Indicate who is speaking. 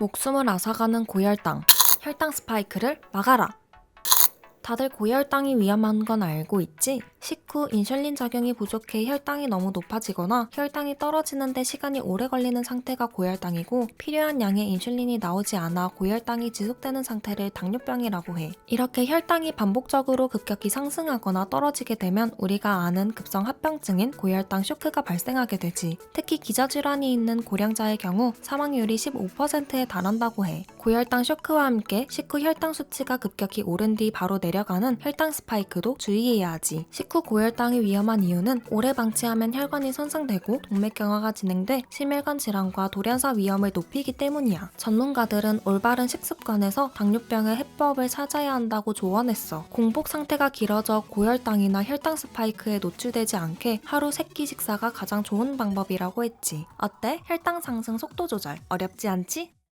Speaker 1: 목숨을 앗아가는 고혈당. 혈당 스파이크를 막아라. 다들 고혈당이 위험한 건 알고 있지? 식후 인슐린 작용이 부족해 혈당이 너무 높아지거나 혈당이 떨어지는데 시간이 오래 걸리는 상태가 고혈당이고 필요한 양의 인슐린이 나오지 않아 고혈당이 지속되는 상태를 당뇨병이라고 해. 이렇게 혈당이 반복적으로 급격히 상승하거나 떨어지게 되면 우리가 아는 급성 합병증인 고혈당 쇼크가 발생하게 되지. 특히 기저질환이 있는 고령자의 경우 사망률이 15%에 달한다고 해. 고혈당 쇼크와 함께 식후 혈당 수치가 급격히 오른 뒤 바로 내려 가는 혈당 스파이크도 주의해야 하지. 식후 고혈당이 위험한 이유는 오래 방치하면 혈관이 손상되고 동맥경화가 진행돼 심혈관 질환과 돌연사 위험을 높이기 때문이야. 전문가들은 올바른 식습관에서 당뇨병의 해법을 찾아야 한다고 조언했어. 공복 상태가 길어져 고혈당이나 혈당 스파이크에 노출되지 않게 하루 세끼 식사가 가장 좋은 방법이라고 했지. 어때? 혈당 상승 속도 조절 어렵지 않지?